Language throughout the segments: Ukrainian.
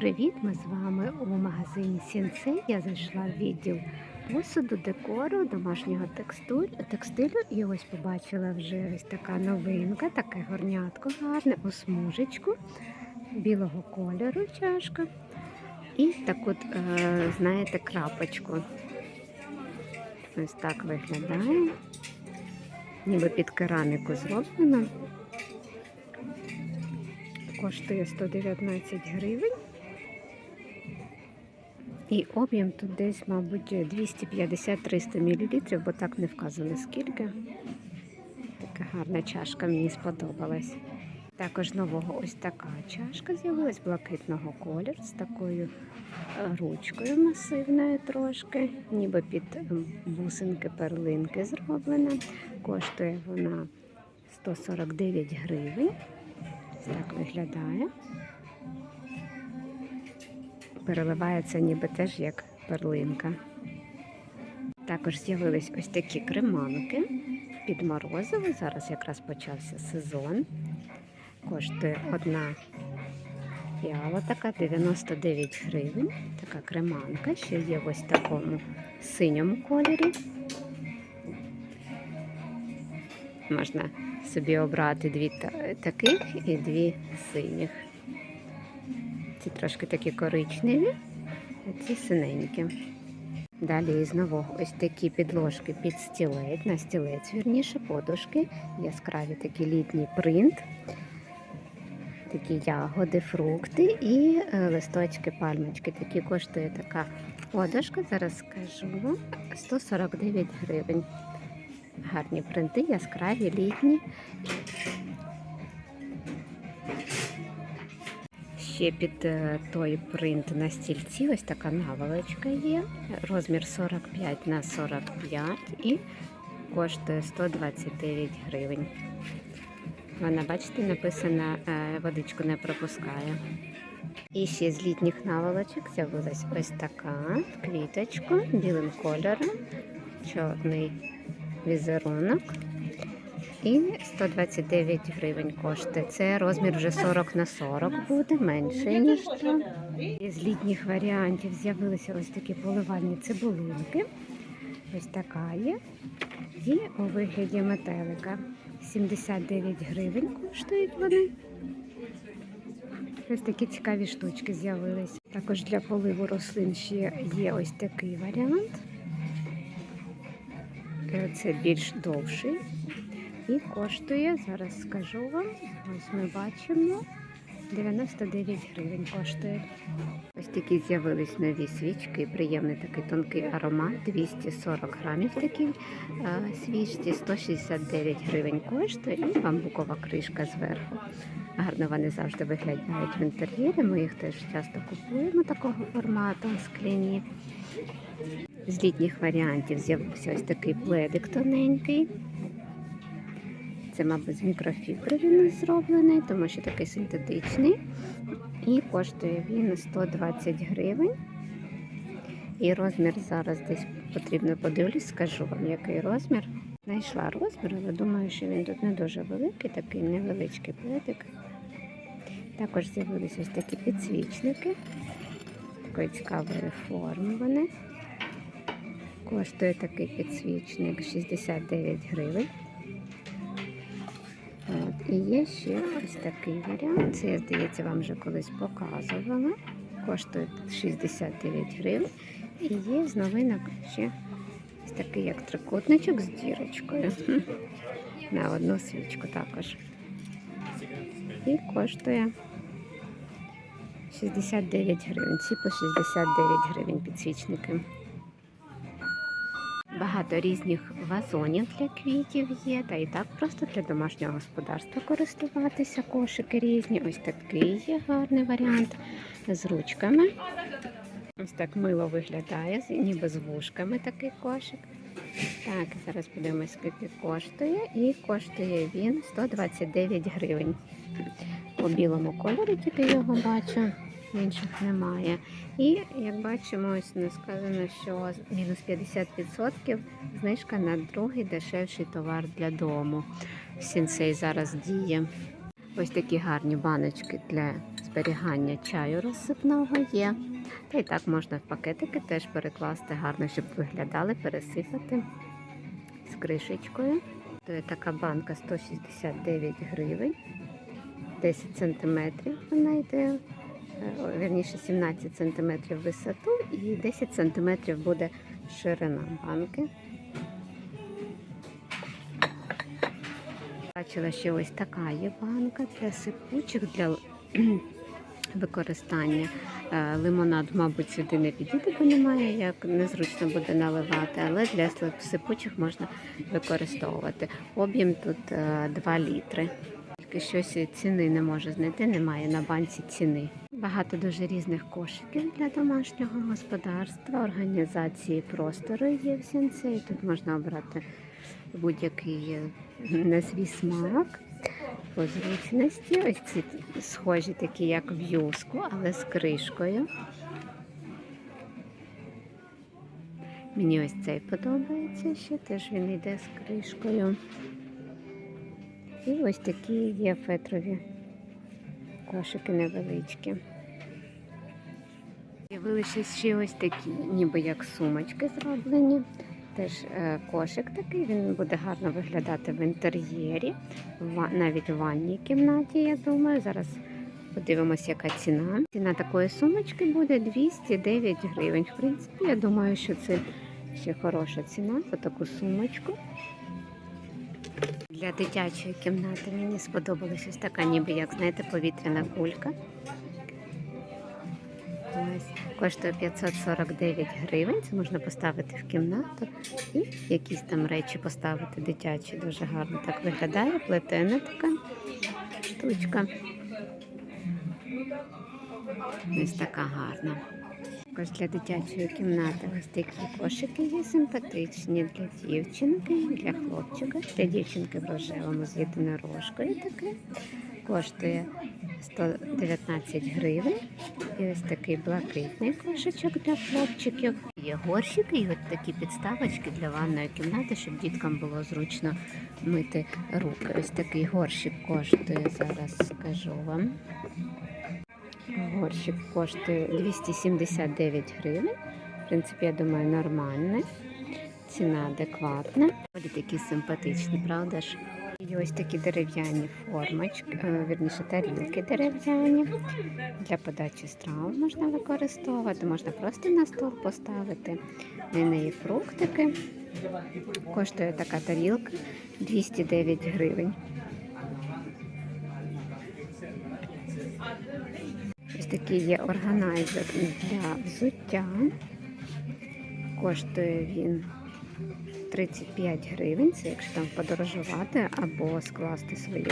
привіт! Ми з вами у магазині Сінсей. Я зайшла в відділ посуду, декору, домашнього текстилю. І ось побачила вже ось така новинка, таке горнятко гарне, у смужечку білого кольору чашка. І таку, е, знаєте, крапочку. Ось так виглядає. Ніби під кераміку зроблено. Коштує 119 гривень. І об'єм тут десь, мабуть, 250-300 мл, бо так не вказано скільки. Така гарна чашка, мені сподобалась. Також нового ось така чашка з'явилась блакитного кольору з такою е, ручкою масивною трошки, ніби під ем, бусинки-перлинки зроблена. Коштує вона 149 гривень. Так виглядає. Переливається ніби теж як перлинка. Також з'явились ось такі креманки під морозиво. Зараз якраз почався сезон. Коштує одна піала така 99 гривень. Така креманка, ще є в ось такому синьому кольорі. Можна собі обрати дві таких і дві синіх. Ці трошки такі коричневі, а ці синенькі. Далі із нового ось такі підложки під стілець, на стілець, вірніше, подушки, яскраві такі літній принт, такі ягоди, фрукти і е, листочки, пальмочки. Такі коштує така подушка, зараз скажу вам, 149 гривень. Гарні принти, яскраві, літні. Ще під е, той принт на стільці ось така наволочка є. Розмір 45 на 45 і коштує 129 гривень. Вона, бачите, написана е, водичку не пропускає. І ще з літніх наволочок з'явилась ось така в квіточку білим кольором, чорний візерунок. І 129 гривень коштує. Це розмір вже 40 на 40 буде, менше, ніж там. Із літніх варіантів з'явилися ось такі поливальні цибулинки. Ось така є. І у вигляді метелика. 79 гривень коштують вони. Ось такі цікаві штучки з'явились. Також для поливу рослин ще є ось такий варіант. Е, Це більш довший. І коштує, зараз скажу вам, ось ми бачимо, 99 гривень коштує. Ось такі з'явились нові свічки, приємний такий тонкий аромат, 240 грамів такий свічці, 169 гривень коштує і бамбукова кришка зверху. Гарно вони завжди виглядають в інтер'єрі, ми їх теж часто купуємо такого формату, скляні. З літніх варіантів з'явився ось такий пледик тоненький. Це, мабуть, з мікрофібри він зроблений, тому що такий синтетичний. І коштує він 120 гривень. І розмір зараз десь потрібно подивлюсь, скажу вам, який розмір. Знайшла розмір, але думаю, що він тут не дуже великий, такий невеличкий пледик. Також з'явилися ось такі підсвічники. Такої цікавої форми вони. Коштує такий підсвічник 69 гривень. І є ще ось такий варіант. Це я, здається, вам вже колись показувала. Коштує 69 гривень. І є з новинок ще ось такий як трикутничок з дірочкою. На одну свічку також. І коштує 69 гривень. Ці по 69 гривень підсвічники. Багато різних вазонів для квітів є, та і так просто для домашнього господарства користуватися. Кошики різні. Ось такий є гарний варіант з ручками. Ось так мило виглядає, ніби з вушками такий кошик. Так, зараз подивимось, скільки коштує. І коштує він 129 гривень. У білому кольорі тільки його бачу, інших немає. І як бачимо, ось сказано, що мінус 50% знижка на другий дешевший товар для дому. Сінсей зараз діє. Ось такі гарні баночки для зберігання чаю розсипного є. Та й так можна в пакетики теж перекласти гарно, щоб виглядали, пересипати з кришечкою. То є така банка 169 гривень, 10 сантиметрів вона йде, вірніше 17 сантиметрів висоту і 10 сантиметрів буде ширина банки. Бачила, що ось така є банка для сипучих, для використання. Е, Лимонад, мабуть, сюди не підійде, бо немає, як незручно буде наливати, але для сипучих можна використовувати. Об'єм тут е, 2 літри. Тільки щось ціни не можу знайти, немає на банці ціни. Багато дуже різних кошиків для домашнього господарства, організації простору є в сенсей. Тут можна обрати будь-який е, на свій смак. По зручності. Ось ці схожі такі, як в юску, але з кришкою. Мені ось цей подобається ще, теж він йде з кришкою. І ось такі є фетрові кошики невеличкі. З'явилися ще ось такі, ніби як сумочки зроблені. Теж е, кошик такий, він буде гарно виглядати в інтер'єрі, навіть в ванній кімнаті, я думаю. Зараз подивимося, яка ціна. Ціна такої сумочки буде 209 гривень. В принципі, я думаю, що це ще хороша ціна за таку сумочку. Для дитячої кімнати мені сподобалась ось така, ніби як знаєте, повітряна кулька. Коштує 549 гривень. Це можна поставити в кімнату і якісь там речі поставити дитячі. Дуже гарно так виглядає. Плетена така штучка. Ось така гарна. Також для дитячої кімнати ось такі кошики є симпатичні для дівчинки, для хлопчика, для дівчинки в рожевому з єдинорожкою таке. Коштує 119 гривень. І ось такий блакитний кошечок для хлопчиків. Є горщики і от такі підставочки для ванної кімнати, щоб діткам було зручно мити руки. Ось такий горщик коштує, зараз скажу вам. Горщик коштує 279 гривень. В принципі, я думаю, нормальний. Ціна адекватна. Вони такі симпатичні, правда ж? І ось такі дерев'яні формочки, е, вірніше тарілки дерев'яні. Для подачі страв можна використовувати, можна просто на стол поставити. На неї фруктики. Коштує така тарілка 209 гривень. Ось такий є органайзер для взуття. Коштує він 35 гривень. Це якщо там подорожувати або скласти своє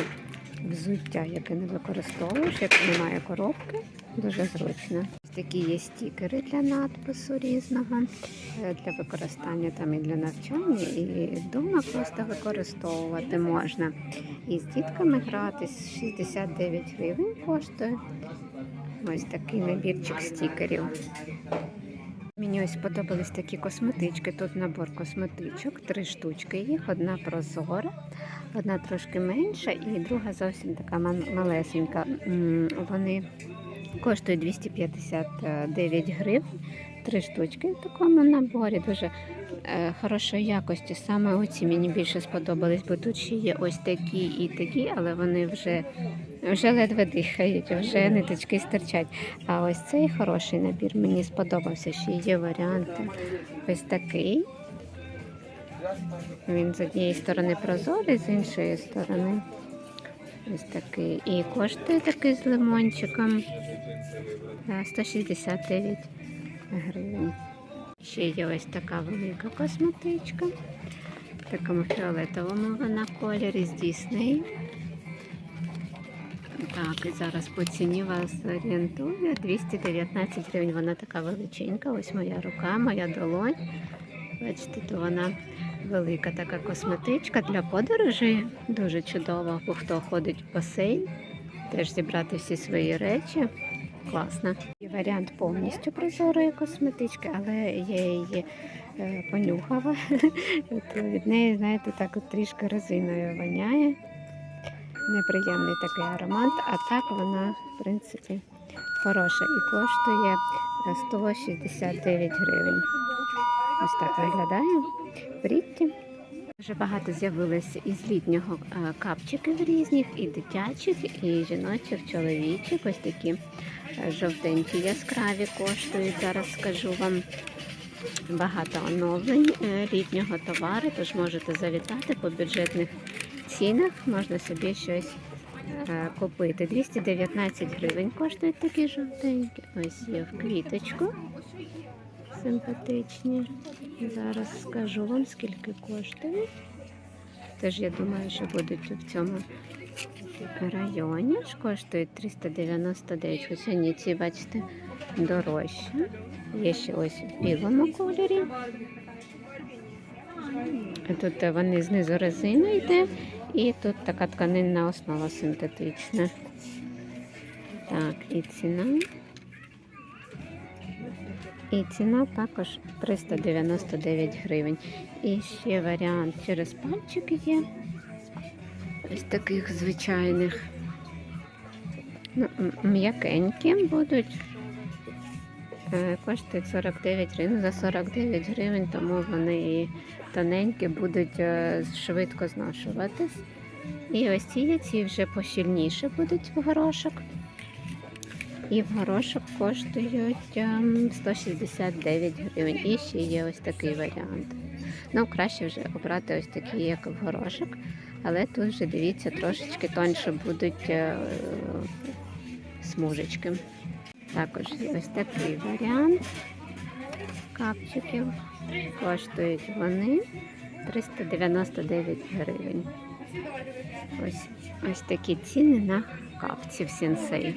взуття, яке не використовуєш, якщо немає коробки, дуже зручно. Такі є стікери для надпису різного, е, для використання там і для навчання, і вдома просто використовувати можна. І з дітками гратись 69 гривень коштує. Ось такий набірчик стікерів. Мені ось сподобались такі косметички. Тут набор косметичок, три штучки їх. Одна прозора, одна трошки менша і друга зовсім така мал- малесенька. Вони коштують 259 гривень. Три штучки в такому наборі. Дуже е, хорошої якості. Саме оці мені більше сподобались, бо тут ще є ось такі і такі, але вони вже, вже ледве дихають, вже ниточки стирчать. А ось цей хороший набір мені сподобався. Ще є варіанти. Ось такий. Він з однієї сторони прозорий, з іншої сторони. Ось такий. І коштує такий з лимончиком е, 169 гривень. Ще є ось така велика косметичка. В такому фіолетовому вона кольорі з Дісней. Так, і зараз по ціні вас орієнтує 219 гривень. Вона така величенька. Ось моя рука, моя долонь. Бачите, то вона велика така косметичка для подорожей. Дуже чудово, бо хто ходить в басейн, теж зібрати всі свої речі. Класно. Є варіант повністю прозорої косметички, але я її е, понюхала. Від неї, знаєте, так от трішки резиною воняє. Неприємний такий аромат, а так вона, в принципі, хороша і коштує е, 169 гривень. Ось так виглядає в. Дуже багато з'явилося із літнього е, капчиків різних, і дитячих, і жіночих, чоловічих. Ось такі е, жовтенькі яскраві коштують. Зараз скажу вам багато оновлень е, літнього товару, тож можете завітати по бюджетних цінах, можна собі щось е, купити. 219 гривень коштують такі жовтенькі. Ось є в квіточку. Симпатичні. Зараз скажу вам, скільки коштують. Теж я думаю, що будуть в цьому районі. Коштують 399. Ось вони ці, бачите, дорожчі. Є ще ось в білому кольорі. Тут вони знизу резина йде, і тут така тканинна основа синтетична. Так, і ціна. І ціна також 399 гривень. І ще варіант через пальчики є. Ось таких звичайних. Ну, М'якенькі будуть. Е, Коштують 49 гривень. За 49 гривень, тому вони і тоненькі будуть е, швидко зношуватись. І ось ці є, вже пощільніше будуть в горошок. І в горошок коштують ем, 169 гривень. І ще є ось такий варіант. Ну, краще вже обрати ось такі, як в горошок. Але тут вже дивіться, трошечки тоньше будуть е, смужечки. Також ось такий варіант капчиків. Коштують вони 399 гривень. Ось, ось такі ціни на капці в сінсей.